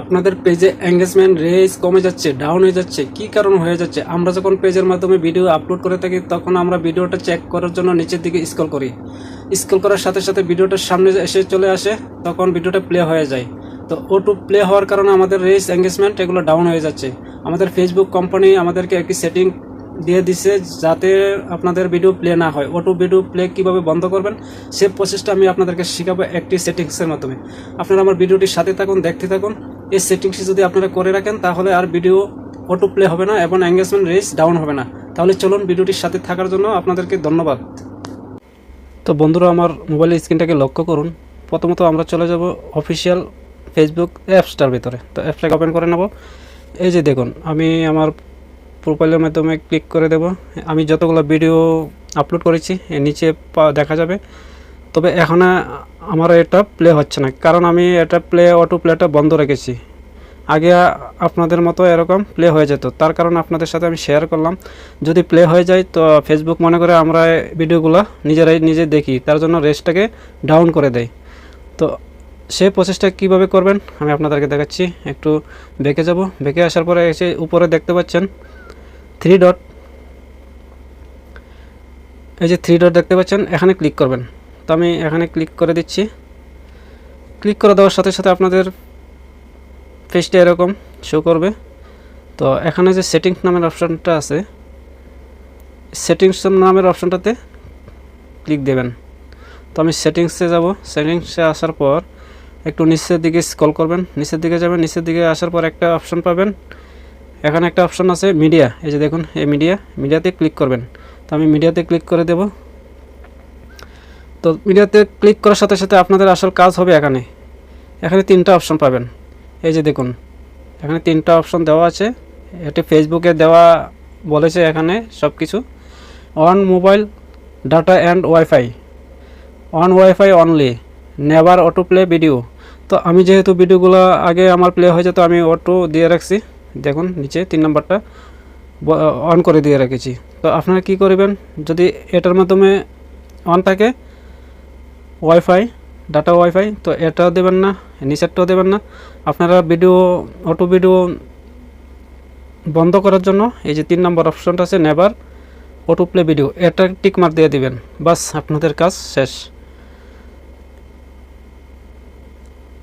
আপনাদের পেজে engagement race কমে যাচ্ছে ডাউন হয়ে যাচ্ছে, কি কারণ হয়ে যাচ্ছে? আমরা যখন পেজের মাধ্যমে ভিডিও আপলোড করে থাকি, তখন আমরা ভিডিওটা চেক করার জন্য নিচের দিকে স্ক্রল করি। স্ক্রল করার সাথে সাথে ভিডিওটার সামনে এসে চলে আসে, তখন ভিডিওটা প্লে হয়ে যায়। তো ও টু প্লে হওয়ার কারণে আমাদের রেস এঙ্গেজমেন্ট এগুলো ডাউন হয়ে যাচ্ছে। আমাদের ফেসবুক কোম্পানি আমাদেরকে একটি সেটিং দিয়ে দিছে যাতে আপনাদের ভিডিও প্লে না হয়। অটো ভিডিও প্লে কীভাবে বন্ধ করবেন, সে প্রসেসটা আমি আপনাদেরকে শেখাবো একটি সেটিংসের মাধ্যমে। আপনারা আমার ভিডিওটির সাথে থাকুন, দেখতে থাকুন। এই সেটিংসটি যদি আপনারা করে রাখেন, তাহলে আর ভিডিও অটো প্লে হবে না এবং এঙ্গেজমেন্ট রেস ডাউন হবে না। তাহলে চলুন ভিডিওটির সাথে থাকার জন্য আপনাদেরকে ধন্যবাদ। তো বন্ধুরা, আমার মোবাইলের স্ক্রিনটাকে লক্ষ্য করুন। প্রথমত আমরা চলে যাব অফিসিয়াল ফেসবুক অ্যাপসটার ভিতরে। তো অ্যাপসটাকে ওপেন করে নেব। এই যে দেখুন, আমি আমার প্রোফাইলের মাধ্যমে ক্লিক করে দেব। আমি যতগুলো ভিডিও আপলোড করেছি নিচে দেখা যাবে। তবে এখানে আমার এটা প্লে হচ্ছে না। কারণ আমি এটা প্লে অটো প্লেটা বন্ধ রেখেছি। আগে আপনাদের মতো এরকম প্লে হয়ে যেত। তার কারণে আপনাদের সাথে আমি শেয়ার করলাম। যদি প্লে হয়ে যায়, তো ফেসবুক মনে করে আমরা ভিডিওগুলো নিজেরাই নিজে দেখি। তার জন্য রেসটাকে ডাউন করে দেয় তো সেই প্রসেসটা কীভাবে করবেন, আমি আপনাদেরকে দেখাচ্ছি। একটু বেঁকে যাব। বেঁকে আসার পরে এসে উপরে দেখতে পাচ্ছেন থ্রি ডট এই যে থ্রি ডট দেখতে পাচ্ছেন, এখানে ক্লিক করবেন। তো আমি এখানে ক্লিক করে দিচ্ছি। ক্লিক করে দেওয়ার সাথে সাথে আপনাদের পেজটা এরকম শো করবে। তো এখানে যে সেটিংস নামের অপশানটা আছে সেটিংস নামের অপশানটাতে ক্লিক দেবেন। তো আমি সেটিংসে যাব। সেটিংসে আসার পর একটু নিচের দিকে স্ক্রল করবেন। নিচের দিকে যাবেন। নিচের দিকে আসার পর একটা অপশন পাবেন। এখানে একটা অপশন আছে মিডিয়া এই যে দেখুন, এই মিডিয়া মিডিয়াতে ক্লিক করবেন। তো আমি মিডিয়াতে ক্লিক করে দেব। তো মিডিয়াতে ক্লিক করার সাথে সাথে আপনাদের আসল কাজ হবে এখানে। এখানে তিনটা অপশন পাবেন। এই যে দেখুন, এখানে তিনটা অপশন দেওয়া আছে। এটি ফেসবুকে দেওয়া বলেছে এখানে সব কিছু on mobile data and wifi on wifi only never auto play video তো আমি যেহেতু ভিডিওগুলো আগে আমার প্লে হয়ে যেত আমি অটো দিয়ে রাখছি। দেখুন, নিচে তিন নম্বরটা অন করে দিয়ে রেখেছি। তো আপনারা কি করবেন? যদি এটার মাধ্যমে অন থাকে ওয়াইফাই ডাটা ওয়াইফাই তো এটাও দেবেন না, নিচেরটাও দেবেন না। আপনারা ভিডিও অটো ভিডিও বন্ধ করার জন্য এই যে তিন নম্বর অপশনটা আছে নেভার অটো প্লে ভিডিও এটা টিক মার দিয়ে দিবেন। বাস, আপনাদের কাজ শেষ।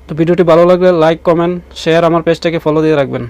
তো ভিডিওটি ভালো লাগলে লাইক কমেন্ট শেয়ার আমার পেজটাকে ফলো দিয়ে রাখবেন।